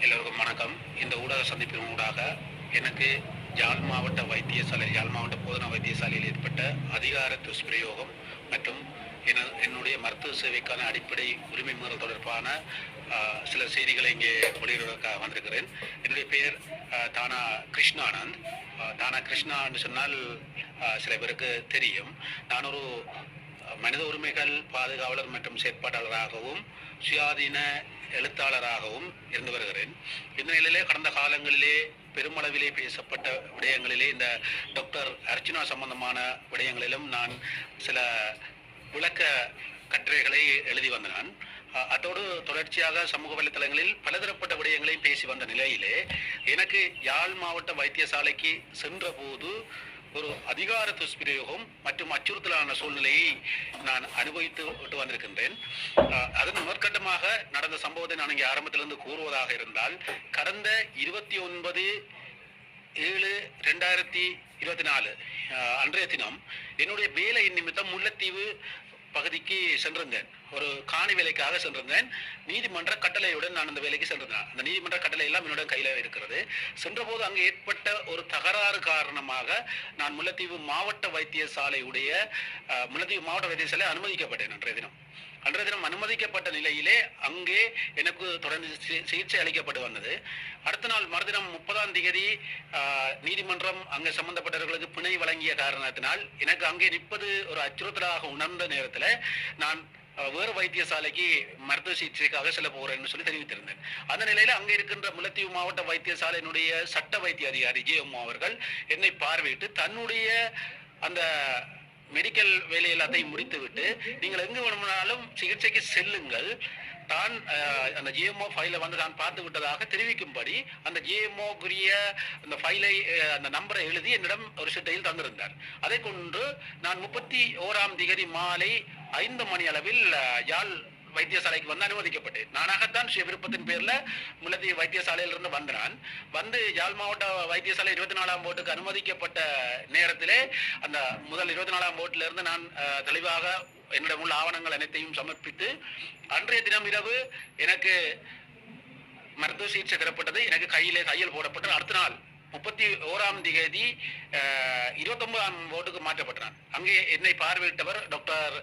எல்லோருக்கும் வணக்கம். இந்த ஊடக சந்திப்பின் ஊடாக எனக்கு யாழ் மாவட்ட வைத்தியசாலை யாழ் மாவட்ட போதனா வைத்தியசாலையில் ஏற்பட்ட அதிகார துஷ்பிரயோகம் மற்றும் என என்னுடைய மருத்துவ சேவைக்கான அடிப்படை உரிமை மீறல் தொடர்பான சில செய்திகளை இங்கே வெளியிடுவதற்காக வந்திருக்கிறேன். என்னுடைய பெயர் தானா கிருஷ்ணானந்த். ஆஹ், தானா கிருஷ்ணான்னு சொன்னால் சில பேருக்கு தெரியும். நான் ஒரு மனித உரிமைகள் பாதுகாவலர் மற்றும் செயற்பாட்டாளராகவும் சுயாதீன எழுத்தாளராகவும் இருந்து வருகிறேன். இந்த நிலையிலே கடந்த காலங்களிலே பெருமளவிலே பேசப்பட்ட விடயங்களிலே இந்த டாக்டர் அர்ச்சனா சம்பந்தமான விடயங்களிலும் நான் சில விளக்க கட்டுரைகளை எழுதி வந்த நான் அதோடு தொடர்ச்சியாக சமூக வலைத்தளங்களில் பலதரப்பட்ட விடயங்களையும் பேசி வந்த நிலையிலே எனக்கு யாழ் மாவட்ட வைத்தியசாலைக்கு சென்ற போது ஒரு அதிகார துஷ்பிரயோகம் மற்றும் அச்சுறுத்தலான சூழ்நிலையை நான் அனுபவித்து விட்டு வந்திருக்கின்றேன். அதன் முதற்கட்டமாக நடந்த சம்பவத்தை நான் இங்கே ஆரம்பத்திலிருந்து கூறுவதாக இருந்தால் கடந்த இருபத்தி ஒன்பது ஏழு ரெண்டாயிரத்தி இருபத்தி நாலு அன்றைய தினம் என்னுடைய வேலை நிமித்தம் முல்லைத்தீவு பகுதிக்கு சென்றிருந்தேன் ஒரு காணி வேலைக்காக சென்றிருந்தேன் நீதிமன்ற கட்டளையுடன் நான் அந்த வேலைக்கு சென்றிருந்தேன் அந்த நீதிமன்ற கட்டளை எல்லாம் என்னுடைய கையில் இருக்கிறது. சென்றபோது அங்கே ஏற்பட்ட ஒரு தகராறு காரணமாக நான் முல்லைத்தீவு மாவட்ட வைத்தியசாலையுடைய முல்லைத்தீவு மாவட்ட வைத்தியசாலை அனுமதிக்கப்பட்டேன் அன்றைய தினம். அன்றைய தினம் அனுமதிக்கப்பட்ட நிலையிலே அங்கே எனக்கு தொடர்ந்து சிகிச்சை அளிக்கப்பட்டு வந்தது. அடுத்த நாள் மறுதினம் முப்பதாம் தேதி நீதிமன்றம் அங்கே சம்பந்தப்பட்டவர்களுக்கு பிணை வழங்கிய காரணத்தினால் எனக்கு அங்கே நிற்பது ஒரு அச்சுறுத்தலாக உணர்ந்த நேரத்தில் நான் வேறு வைத்தியசாலைக்கு மருத்துவ சிகிச்சைக்காக செல்ல போகிறேன்னு சொல்லி தெரிவித்திருந்தேன். அந்த நிலையில் அங்கே இருக்கின்ற முல்லைத்தீவு மாவட்ட வைத்தியசாலையினுடைய சட்ட வைத்திய அதிகாரி ஜெயம்மா அவர்கள் என்னை பார்வையிட்டு தன்னுடைய அந்த மெடிக்கல் வேலை எல்லாத்தையும் முடித்துவிட்டு நீங்கள் எங்கு வேணுமானாலும் சிகிச்சைக்கு செல்லுங்கள். தான் அந்த ஜிஎம்ஓ ஃபைலை வந்து நான் பார்த்து விட்டதாக தெரிவிக்கும்படி அந்த ஜிஎம்ஓக்குரிய அந்த ஃபைலை அந்த நம்பரை எழுதி என்னிடம் ஒரு சிட்டையில் தந்திருந்தார். அதை கொண்டு நான் முப்பத்தி ஓராம் திகதி மாலை ஐந்து மணி அளவில் யாழ் வைத்தியசாலைக்கு வந்து அனுமதிக்கப்பட்டேன் நானாகத்தான் ஸ்ரீ விருப்பத்தின் பேர்ல முல்லத்தி வைத்தியசாலையிலிருந்து வந்தான். வந்து யாழ் மாவட்ட வைத்தியசாலை இருபத்தி நாலாம் போட்டுக்கு அனுமதிக்கப்பட்ட நேரத்திலே அந்த முதல் இருபத்தி நாலாம் போட்டில இருந்து நான் தெளிவாக என்னிடம் உள்ள ஆவணங்கள் அனைத்தையும் சமர்ப்பித்து அன்றைய தினம் இரவு எனக்கு மருத்துவ சிகிச்சை தரப்பட்டது எனக்கு கையிலே கையில் போடப்பட்டது. அடுத்த நாள் முப்பத்தி ஓராம் தேதி இருபத்தொன்பதாம் ஓட்டுக்கு மாற்றப்பட்டான். அங்கே என்னை பார்வையிட்டவர் டாக்டர்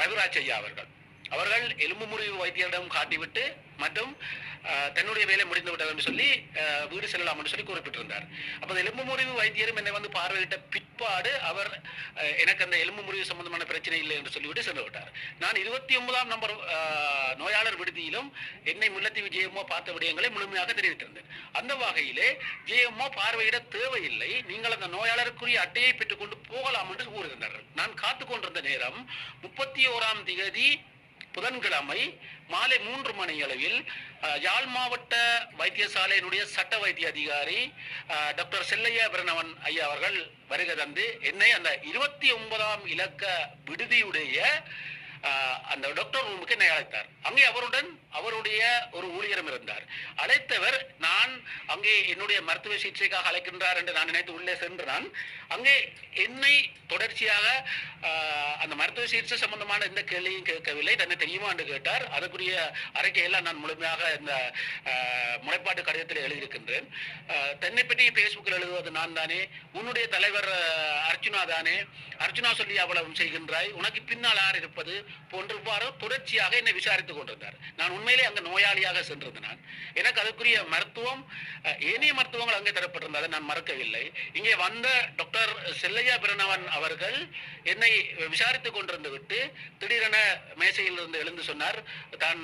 ரவிராஜ் ஐயா அவர்கள். அவர்கள் எலும்பு முறிவு வைத்தியரிடம் காட்டிவிட்டு மற்றும் தன்னுடைய வேலை முடிந்து விட்டது என்று சொல்லி வீடு செல்லலாம் என்று சொல்லி குறிப்பிட்டிருந்தார். அப்போ அந்த எலும்பு முறிவு வைத்தியரும் என்னை வந்து பார்வையிட்ட பிற்பாடு அவர் எனக்கு அந்த எலும்பு முறிவு சம்பந்தமான பிரச்சனை இல்லை என்று சொல்லிவிட்டு சென்று விட்டார். நான் இருபத்தி ஒன்பதாம் நம்பர் நோயாளர் விடுதியிலும் என்னை முல்லத்தீவு ஜேஎம்ஓ பார்த்த விடயங்களை முழுமையாக தெரிவித்திருந்தேன். அந்த வகையிலே ஜெயம்மா பார்வையிட தேவையில்லை. நீங்கள் அந்த நோயாளருக்குரிய அட்டையை பெற்றுக்கொண்டு போகலாம் என்று கூறியிருந்தார்கள் நான் காத்து கொண்டிருந்த நேரம் முப்பத்தி ஓராம் திகதி புதன்கிழமை மாலை மூன்று மணி அளவில் யாழ் மாவட்ட வைத்தியசாலையினுடைய சட்ட வைத்திய அதிகாரி டாக்டர் செல்லையா பிரணவன் ஐயா அவர்கள் வருகை தந்து என்னை அந்த இருபத்தி ஒன்பதாம் இலக்க விடுதியுடைய அந்த டாக்டர் ரூமுக்கு என்னை அழைத்தார். அங்கே அவருடன் அவருடைய ஒரு ஊழியரும் இருந்தார். அழைத்தவர் நான் அங்கே என்னுடைய மருத்துவ சிகிச்சைக்காக அழைக்கின்றார் என்று நான் நினைத்து உள்ளே சென்றான் அங்கே என்னை தொடர்ச்சியாக அந்த மருத்துவ சிகிச்சை சம்பந்தமான எந்த கேள்வியும் கேட்கவில்லை. தன்னை தெரியுமா என்று கேட்டார். அதற்குரிய அறிக்கையெல்லாம் நான் முழுமையாக இந்த ஆஹ், முறைப்பாட்டு கடிதத்தில் எழுதியிருக்கின்றேன். தன்னை பற்றி பேஸ்புக்கில் எழுதுவது நான் தானே. உன்னுடைய தலைவர் அர்ச்சுனா தானே. அர்ச்சுனா சொல்லி அவ்வளவு செய்கின்றாய். உனக்கு பின்னால் யார் இருப்பது போன்றவாறு இவ்வாறு தொடர்ச்சியாக என்னை விசாரித்துக் கொண்டிருந்தார். நான் உண்மையிலே அங்கே நோயாளியாக சென்றிருந்தேன் நான். எனக்கு அதுக்குரிய மருத்துவம் அஹ், ஏனைய மருத்துவங்கள் அங்கே தரப்பட்டிருந்ததை நான் மறக்கவில்லை. இங்கே வந்த டாக்டர் செல்லையா பிரணவன் அவர்கள் என்னை விசாரித்துக் கொண்டிருந்து விட்டு திடீரென மேசையில் இருந்து எழுந்து சொன்னார் தான்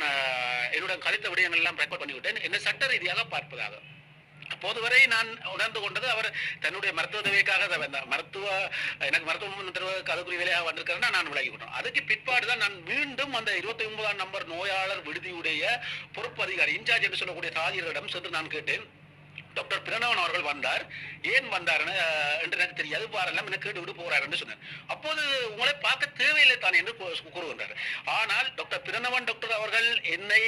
என்னுடன் கழித்த விடயங்கள் எல்லாம் ரெக்கார்ட் பண்ணிவிட்டேன். என்னை சட்ட ரீதியாக பார்ப்பதாக. அப்போது வரை நான் உணர்ந்து கொண்டது அவர் தன்னுடைய மருத்துவ தேவைக்காக வந்தார். மருத்துவ எனக்கு மருத்துவம் தருவதற்கு அதுக்குரிய வேலையாக வந்திருக்கிறேன்னா நான் விலகி அதுக்கு பிற்பாடு தான் நான் மீண்டும் அந்த இருபத்தி ஒன்பதாம் நம்பர் நோயாளர் விடுதியுடைய பொறுப்பு அதிகாரி இன்சார்ஜ் என்று சொல்லக்கூடிய தாதியரிடம் சென்று நான் கேட்டேன். டாக்டர் பிரணவன் அவர்கள் வந்தார். ஏன் வந்தார் என்று எனக்கு தெரியாது. பாரெல்லாம் எனக்கு கேட்டு விட்டு போறார் என்று சொன்னார். அப்போது உங்களை பார்க்க தேவையில்லை தான் என்று கூறுகின்றார். ஆனால் டாக்டர் பிரணவன் டாக்டர் அவர்கள் என்னை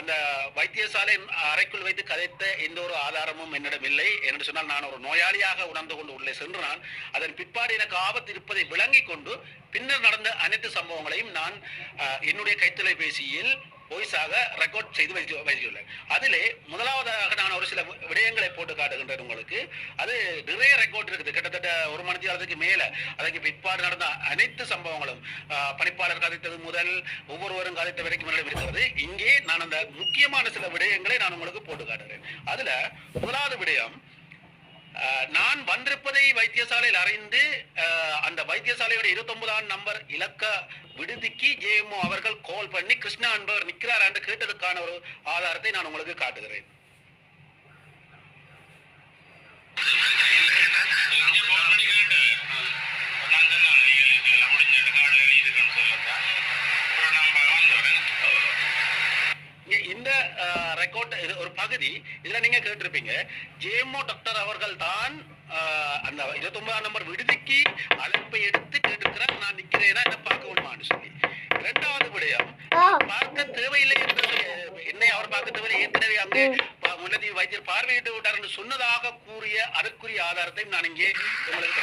அந்த வைத்தியசாலை அறைக்குள் வைத்து கதைத்த எந்த ஒரு ஆதாரமும் என்னிடம் இல்லை என்று சொன்னால் நான் ஒரு நோயாளியாக உணர்ந்து கொண்டு உள்ளே சென்று நான் அதன் பிற்பாடு எனக்கு ஆபத்து இருப்பதை விளங்கிக் கொண்டு பின்னர் நடந்த அனைத்து சம்பவங்களையும் நான் என்னுடைய கைத்தொலைபேசியில் வாய்ஸாக ரெக்கார்ட் செய்து வைத்து வைத்துள்ளேன் அதிலே முதலாவதாக நான் ஒரு சில விடயங்களை போட்டு காட்டுகின்றேன் உங்களுக்கு. அது நிறைய ரெக்கார்ட் இருக்குது. கிட்டத்தட்ட ஒரு மணி நேரத்துக்கு மேலே அதுக்கு பிற்பாடு நடந்த அனைத்து சம்பவங்களும் பணிப்பாளர் கதைத்தது முதல் ஒவ்வொருவரும் கதைத்த வரைக்கும் இருக்கிறது இங்கே நான் அந்த முக்கியமான சில விடயங்களை நான் உங்களுக்கு போட்டு காட்டுகிறேன். அதுல முதலாவது விடயம் நான் வந்திருப்பதை வைத்தியசாலையில் அறிந்து அந்த வைத்தியசாலையோட இருபத்தொன்பதாம் நம்பர் இலக்க விடுதிக்கு ஜேஎம்ஓ அவர்கள் கால் பண்ணி கிருஷ்ணா என்பவர் நிற்கிறார் என்று கேட்டதுக்கான ஒரு ஆதாரத்தை நான் உங்களுக்கு காட்டுகிறேன் இங்க phone பண்ணி கேட்டேன். நான் சொன்னேன், legal issue எல்லாம் முடிஞ்சிட்டு கார்டுல எழுதியிருக்கேன்னு சொல்லத்தான். அப்புறம் நம்ம வந்தோடனே, இங்க இந்த ரெக்கார்ட் பகுதி இதுல நீங்க கேட்டிருப்பீங்க. ஜேஎம்ஓ டாக்டர் அவர்கள் தான் அந்த இருபத்தொன்பதாம் நம்பர் விடுதிக்கு அழைப்பை எடுத்து கேட்டிருக்கிறார். நான் நிக்கிறேனா என்ன பார்க்க முடியுமான்னு சொல்லி. இரண்டாவது விடயம் பார்க்க தேவையில்லை என்று என்னை அவர் பார்க்க தேவையில்லை. ஏற்கனவே அங்கே முன்னதி வைத்தியர் பார்வையிட்டு விட்டார் என்று சொன்னதாக கூறிய அதற்குரிய ஆதாரத்தையும் நான் இங்கே உங்களுக்கு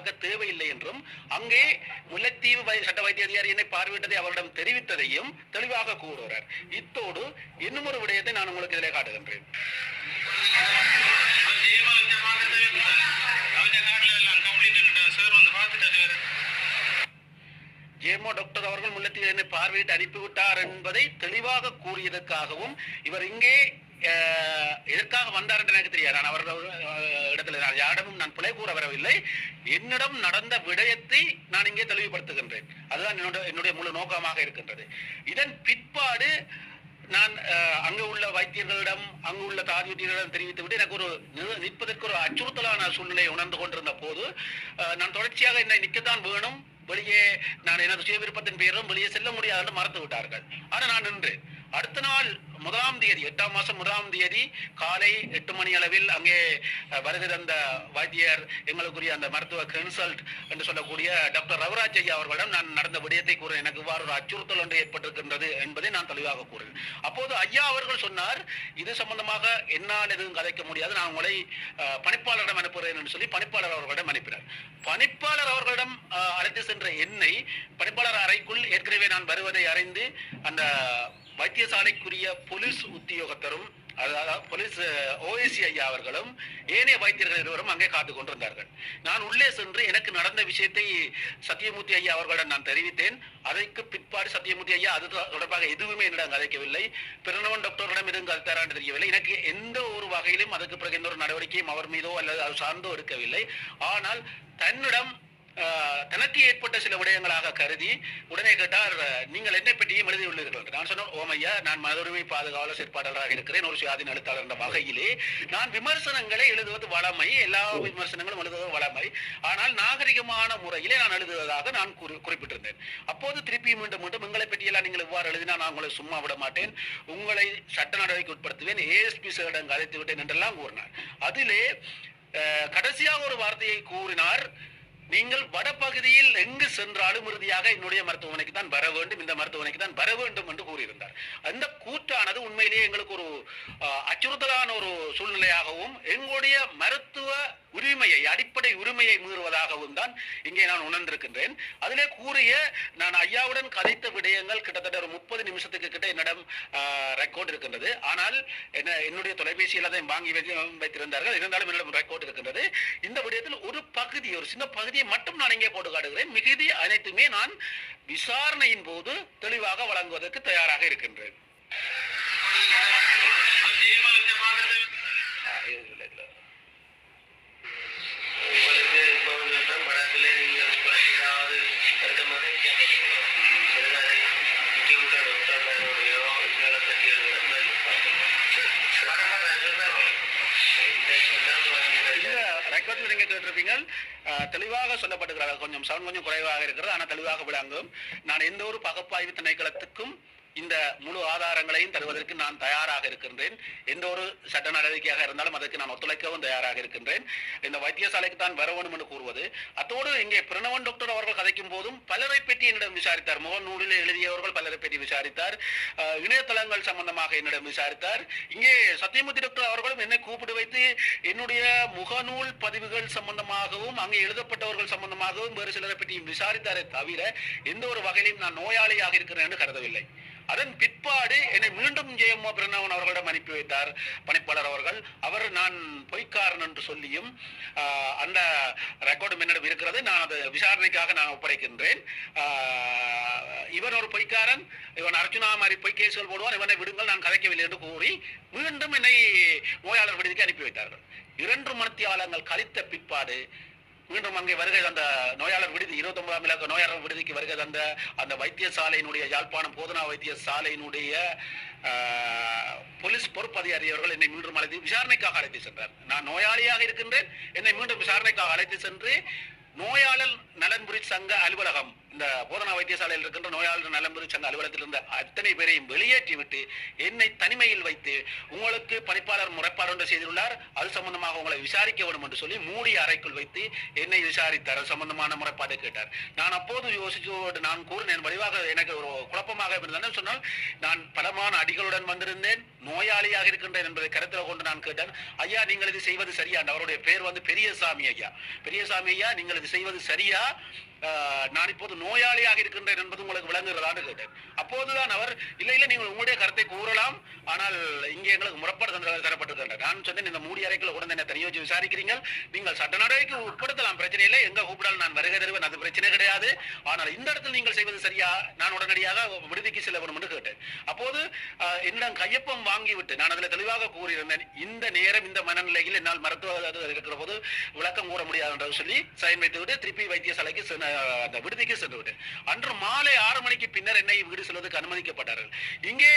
பார்க்க தேவையில்லை என்றும் அங்கே முல்லைத்தீவு சட்ட வைத்திய அதிகாரி என்னை பார்வையிட்டதை அவரிடம் தெரிவித்ததையும் தெளிவாக கூறுகிறார். இத்தோடு இன்னும் ஒரு விடயத்தை நான் உங்களுக்கு இதிலே காட்டுகின்றேன். ஜேமோ டாக்டர் அவர்கள் முல்லைத்தீவு என்னை பார்வையிட்டு அனுப்பிவிட்டார் என்பதை தெளிவாக கூறியதற்காகவும் இவர் இங்கே எதற்காக வந்தார் என்று எனக்கு தெரியாது. நான் அவர்கள் இடத்துல நான் யாரிடமும் நான் பிழை கூற வரவில்லை. என்னிடம் நடந்த விடயத்தை நான் இங்கே தெளிவுபடுத்துகின்றேன். அதுதான் என்னோட என்னுடைய முழு நோக்கமாக இருக்கின்றது. இதன் பிற்பாடு நான் அங்கு உள்ள வைத்தியர்களிடம் அங்கு உள்ள தாதியுட்டிகளிடம் தெரிவித்து விட்டு எனக்கு ஒரு நிற்பதற்கு ஒரு அச்சுறுத்தலான சூழ்நிலையை உணர்ந்து கொண்டிருந்த போது நான் தொடர்ச்சியாக என்னை நிற்கத்தான் வேணும். வெளியே நான் எனது சுய விருப்பத்தின் பெயரும் வெளியே செல்ல முடியாது என்று மறந்து விட்டார்கள். ஆனால் நான் நின்றேன். அடுத்த நாள் முதலாம் தேதி எட்டாம் மாசம் முதலாம் தேதி காலை எட்டு மணி அளவில் அங்கே வருகிற அந்த வாத்தியார் வைத்தியர் எங்களுக்குரிய அந்த மருத்துவ கன்சல்ட் என்று சொல்லக்கூடிய டாக்டர் ரவராஜ் ஐயா அவர்களிடம் நான் நடந்த விடயத்தை கூற எனக்கு இவ்வாறு ஒரு அச்சுறுத்தல் ஒன்று ஏற்பட்டிருக்கின்றது என்பதை நான் தெளிவாக கூறுகிறேன். அப்போது ஐயா அவர்கள் சொன்னார் இது சம்பந்தமாக என்னால் எதுவும் கதைக்க முடியாது. நான் உங்களை பணிப்பாளரிடம் அனுப்புகிறேன் என்று சொல்லி பணிப்பாளர் அவர்களிடம் அனுப்பினார். பணிப்பாளர் அவர்களிடம் அழைத்து சென்ற என்னை பணிப்பாளர் அறைக்குள் ஏற்கனவே நான் வருவதை அறிந்து அந்த வைத்தியசாலைக்குரிய போலீஸ் உத்தியோகத்தரும் அதாவது போலீஸ் ஓஎஸ்சி ஐயா அவர்களும் ஏனைய வைத்தியர்கள் இருவரும் அங்கே காத்து கொண்டிருந்தார்கள். நான் உள்ளே சென்று எனக்கு நடந்த விஷயத்தை சத்தியமூர்த்தி ஐயா அவர்களிடம் நான் தெரிவித்தேன். அதற்கு பிற்பாடு சத்தியமூர்த்தி ஐயா அது தொடர்பாக எதுவுமே என்னிடம் கதைக்கவில்லை பிரணவன் டாக்டரிடம் எதுவும் கதைத்தாரான்னு தெரியவில்லை. எனக்கு எந்த ஒரு வகையிலும் அதற்கு பிறகு எந்த ஒரு நடவடிக்கையும் அவர் மீதோ அல்லது அது சார்ந்தோ எடுக்கவில்லை ஆனால் தன்னிடம் தனக்கு ஏற்பட்ட சில விடயங்களாக கருதி உடனே கேட்டார் நீங்கள் என்னை பற்றியும் எழுதியுள்ளீர்கள். நான் சொன்னேன் ஓமையா நான் மதுரிமை பாதுகாவலர் செயற்பாட்டாளராக இருக்கிறேன். ஒரு சுயாதீன எழுத்தாளர் என்ற வகையிலே நான் விமர்சனங்களை எழுதுவது வளமை. எல்லா விமர்சனங்களும் எழுதுவது வளமை. ஆனால் நாகரிகமான முறையிலே நான் எழுதுவதாக நான் குறி- குறிப்பிட்டிருந்தேன். அப்போது திருப்பி மீண்டும் மீண்டும் உங்களை பற்றியெல்லாம் நீங்கள் இவ்வாறு எழுதினா நான் உங்களை சும்மா விட மாட்டேன். உங்களை சட்ட நடவடிக்கை உட்படுத்துவேன். ஏஎஸ்பி சாரிடம் கதைத்து விட்டேன் என்றெல்லாம் கூறினார். அதிலே கடைசியாக ஒரு வார்த்தையை கூறினார். நீங்கள் வடபகுதியில் எங்கு சென்றாலும் இறுதியாக என்னுடைய மருத்துவமனைக்கு தான் வர வேண்டும் இந்த மருத்துவமனைக்கு தான் வர வேண்டும் என்று கூறியிருந்தார். அந்த கூ உண்மையிலேயே எங்களுக்கு ஒரு அச்சுறுத்தலான ஒரு சூழ்நிலையாகவும் எங்களுடைய மருத்துவ உரிமையை அடிப்படை உரிமையை மீறுவதாகவும் தான் இங்கே நான் உணர்ந்திருக்கின்றேன். அதிலே கூறிய நான் ஐயாவுடன் கதைத்த விடயங்கள் கிட்டத்தட்ட ஒரு முப்பது நிமிஷத்துக்கு கிட்ட என்னிடம் ரெக்கார்ட் இருக்கின்றது. ஆனால் என்ன என்னுடைய தொலைபேசியில் தான் வாங்கி வைத்திருந்தார்கள். இருந்தாலும் என்னிடம் ரெக்கார்ட் இருக்கின்றது. இந்த விடயத்தில் ஒரு பகுதி ஒரு சின்ன பகுதியை மட்டும் நான் இங்கே போட்டு காட்டுகிறேன். மிகுதி அனைத்துமே நான் விசாரணையின் போது தெளிவாக வழங்குவதற்கு தயாராக இருக்கின்றேன். கேட்டு நீங்க கேட்டிருப்பீங்க தெளிவாக சொல்லப்பட்டிருக்கிறார்கள். கொஞ்சம் சவுண்ட் கொஞ்சம் குறைவாக இருக்கிறது. ஆனால் தெளிவாக விளங்கும். நான் எந்த ஒரு பகுப்பாய்வு திணைக்களத்துக்கும் இந்த முழு ஆதாரங்களையும் தருவதற்கு நான் தயாராக இருக்கின்றேன். எந்த ஒரு சட்ட நடவடிக்கையாக இருந்தாலும் அதற்கு நான் ஒத்துழைக்கவும் தயாராக இருக்கின்றேன். இந்த வைத்தியசாலைக்கு தான் வர வேண்டும் என்று கூறுவது. அத்தோடு இங்கே பிரணவன் டாக்டர் அவர்கள் கதைக்கும் போதும் பலரை பற்றி என்னிடம் விசாரித்தார். முகநூலில் எழுதியவர்கள் பலரை பற்றி விசாரித்தார். இணையதளங்கள் சம்பந்தமாக என்னிடம் விசாரித்தார். இங்கே சத்தியமூர்த்தி டாக்டர் அவர்களும் என்னை கூப்பிட்டு வைத்து என்னுடைய முகநூல் பதிவுகள் சம்பந்தமாகவும் அங்கே எழுதப்பட்டவர்கள் சம்பந்தமாகவும் வேறு சிலரை பற்றியும் விசாரித்தாரே தவிர எந்த ஒரு வகையிலும் நான் நோயாளியாக இருக்கிறேன் என்று கருதவில்லை. அதன் பிற்பாடு என்னை மீண்டும் ஜெயமோ பிரணவன் அவர்களிடம் அனுப்பி வைத்தார். பணிப்பாளர் அவர்கள் அவர் நான் பொய்க்காரன் என்று சொல்லியும் அந்த ரெக்கார்டு என்னிடம் இருக்கிறது. நான் அதை விசாரணைக்காக நான் ஒப்படைக்கின்றேன். இவன் ஒரு பொய்க்காரன். இவன் அர்ஜுனா மாதிரி பொய் கேசுகள் போடுவான். இவனை விடுங்கள் நான் கதைக்கவில்லை என்று கூறி மீண்டும் என்னை நோயாளர் விடுதிக்கு அனுப்பி வைத்தார்கள். இரண்டு மணித்தியாலங்கள் கழித்த பிற்பாடு மீண்டும் அங்கே வருகை அந்த நோயாளர் விடுதி இருபத்தி ஒன்பதாம் இலக்க நோயாளர் விடுதிக்கு வருகை தந்த அந்த வைத்தியசாலையினுடைய யாழ்ப்பாணம் போதனா வைத்தியசாலையினுடைய போலீஸ் பொறுப்பதிகாரி அவர்கள் என்னை மீண்டும் அழைத்து விசாரணைக்காக அழைத்து சென்றார். நான் நோயாளியாக இருக்கின்றேன். என்னை மீண்டும் விசாரணைக்காக அழைத்து சென்று நோயாளர் நலன்புரி சங்க அலுவலகம் இந்த போதனா வைத்தியசாலையில் இருக்கின்ற நோயாளர் நலன்புரி சங்க அலுவலகத்தில் இருந்த அத்தனை பேரையும் வெளியேற்றிவிட்டு என்னை தனிமையில் வைத்து உங்களுக்கு பணிப்பாளர் முறைப்பாடு ஒன்று செய்துள்ளார் அது சம்பந்தமாக உங்களை விசாரிக்க வேண்டும் என்று சொல்லி மூடி அறைக்குள் வைத்து என்னை விசாரித்தார். அது சம்பந்தமான முறைப்பாடு கேட்டார். நான் அப்போது யோசிச்சு நான் கூறினேன். வடிவாக எனக்கு ஒரு குழப்பமாக இருந்தேன் சொன்னால் நான் பலமான அடிகளுடன் வந்திருந்தேன். நோயாளியாக இருக்கின்றேன் என்பதை கருத்தில் கொண்டு நான் கேட்டேன். ஐயா நீங்கள் இது செய்வது சரியா? அவருடைய பேர் வந்து பெரியசாமி ஐயா. பெரியசாமி ஐயா நீங்கள் இது செய்வது சரியா? நான் இப்போது நோயாளியாக இருக்கின்றேன் என்பது உங்களுக்கு விளங்குகிறதான்னு கேட்டேன். அப்போதுதான் அவர் இல்லை இல்லை நீங்கள் உங்களுடைய கருத்தை கூறலாம். ஆனால் இங்கே எங்களுக்கு முறப்பாடு தந்த தரப்பட்டிருக்கின்றன நான் சொன்னேன் இந்த மூடி அறைக்குள்ள உடனே என்ன தனியாக வச்சு விசாரிக்கிறீங்க நீங்கள் சட்ட நடவடிக்கை உட்படுத்தலாம். பிரச்சனை இல்லை. எங்க கூப்பிடால் நான் வருகை தருவேன். அது பிரச்சனை கிடையாது. ஆனால் இந்த இடத்தில் நீங்கள் செய்வது சரியா? நான் உடனடியாக விடுதிக்கு செல்ல வேண்டும் என்று கேட்டேன். அப்போது ஆஹ், என்னிடம் கையொப்பம் வாங்கிவிட்டு நான் அதில் தெளிவாக கூறியிருந்தேன். இந்த நேரம் இந்த மனநிலையில் என்னால் மருத்துவ இருக்கிற போது விளக்கம் கூற முடியாது என்று சொல்லி சைன் வைத்துவிட்டு திருப்பி வைத்தியசாலைக்கு சென்று, அந்த விடுதிக்கு சென்று விட்டேன். அன்று மாலை ஆறு மணிக்கு பின்னர் என்னை வீடு செல்வதற்கு அனுமதிக்கப்பட்டார்கள். இங்கே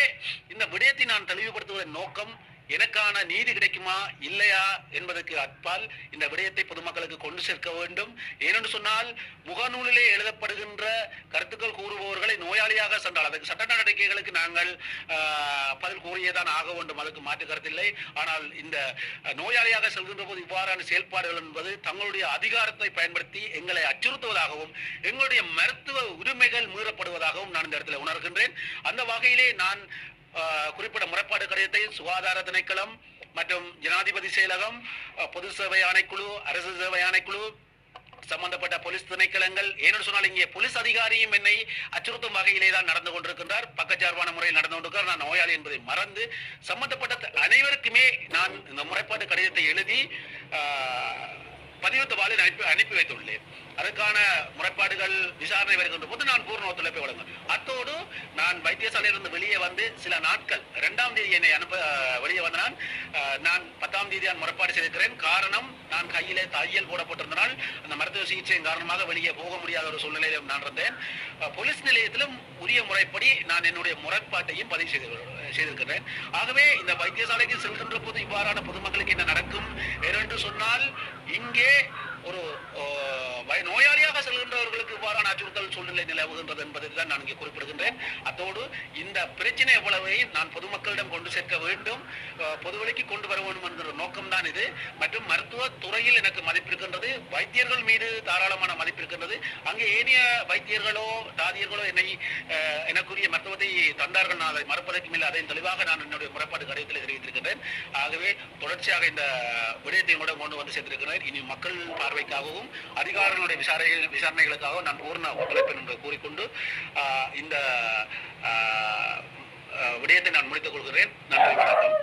இந்த விடயத்தை நான் தெளிவுபடுத்துவதன் நோக்கம் எனக்கான நீதி கிடைக்குமா? இல்லையா? என்பதற்கு அப்பால் இந்த விடயத்தை பொதுமக்களுக்கு கொண்டு சேர்க்க வேண்டும். ஏனென்று சொன்னால் முகநூலிலே எழுதப்படுகின்ற கருத்துக்கள் கூறுபவர்களை நோயாளியாக சென்றால் அதற்கு சட்ட நடவடிக்கைகளுக்கு நாங்கள் பதில் கூறியேதான் ஆக வேண்டும். அதற்கு மாற்று கருத்தில்லை ஆனால் இந்த நோயாளியாக செல்கின்ற போது இவ்வாறான செயல்பாடுகள் என்பது தங்களுடைய அதிகாரத்தை பயன்படுத்தி எங்களை அச்சுறுத்துவதாகவும் எங்களுடைய மருத்துவ உரிமைகள் மீறப்படுவதாகவும் நான் இந்த இடத்துல உணர்கின்றேன். அந்த வகையிலே நான் குறிப்பிட்ட முறைப்பாடு கடிதத்தை சுகாதார திணைக்களம் மற்றும் ஜனாதிபதி செயலகம் பொது சேவை ஆணைக்குழு அரசு சேவை ஆணைக்குழு சம்பந்தப்பட்ட போலீஸ் திணைக்களங்கள் ஏன்னு சொன்னால் இங்கே போலீஸ் அதிகாரியும் என்னை அச்சுறுத்தும் வகையிலே தான் நடந்து கொண்டிருக்கின்றார். பக்கச்சார்பான முறையில் நடந்து கொண்டிருக்கிறார். நான் நோயாளி என்பதை மறந்து சம்பந்தப்பட்ட அனைவருக்குமே நான் இந்த முறைப்பாட்டு கடிதத்தை எழுதி பதிவு தபாலில் அனுப்பி அனுப்பி வைத்துள்ளேன். அதற்கான முறைப்பாடுகள் விசாரணை வருகின்ற போது நான் பூர்ண ஒத்துழைப்பை வழங்க அத்தோடு நான் வைத்தியசாலையிலிருந்து வெளியே வந்து சில நாட்கள் இரண்டாம் தேதி என்னை அனுப்ப வெளியே வந்த நான் நான் பத்தாம் தேதி நான் முறைப்பாடு செய்திருக்கிறேன். காரணம் நான் கையிலே தையல் போடப்பட்டிருந்தனால் அந்த மருத்துவ சிகிச்சையின் காரணமாக வெளியே போக முடியாத ஒரு சூழ்நிலையிலும் நான் இருந்தேன். போலீஸ் நிலையத்திலும் உரிய முறைப்படி நான் என்னுடைய முறைப்பாட்டையும் பதிவு செய்து செய்திருக்கிறேன் ஆகவே இந்த வைத்தியசாலைக்கு செல்கின்ற போது இவ்வாறான பொதுமக்களுக்கு என்ன நடக்கும் என்று சொன்னால் இங்கே ஒரு நோயாளியாக செல்கின்றவர்களுக்கு இவ்வாறான அச்சுறுத்தல் சூழ்நிலை நிலவுகின்றது என்பதை தான் நான் இங்கே குறிப்பிடுகின்றேன். அத்தோடு இந்த பிரச்சனை எவ்வளவையும் நான் பொதுமக்களிடம் கொண்டு சேர்க்க வேண்டும் பொதுவெளிக்கு கொண்டு வர வேண்டும் என்கிற நோக்கம் தான் இது. மற்றும் மருத்துவ துறையில் எனக்கு மதிப்பிருக்கின்றது வைத்தியர்கள் மீது தாராளமான மதிப்பிருக்கின்றது. அங்கு ஏனைய வைத்தியர்களோ தாதியர்களோ என்னை எனக்குரிய மருத்துவத்தை தந்தார்கள். நான் அதை மறுப்பதற்கும் இல்லை அதை தெளிவாக நான் என்னுடைய முறைப்பாடு கடிதத்தில் தெரிவித்திருக்கிறேன் ஆகவே தொடர்ச்சியாக இந்த விடயத்தை கூட கொண்டு வந்து சேர்த்திருக்கிறேன். இனி மக்கள் பார்வைக்காகவும் அதிகாரங்களுடைய விசாரணை விசாரணைகளுக்காகவும் நான் பூர்ண ஒத்துழைப்பேன் என்று கூறிக்கொண்டு இந்த விடயத்தை நான் முடித்துக் கொள்கிறேன். நன்றி வணக்கம்.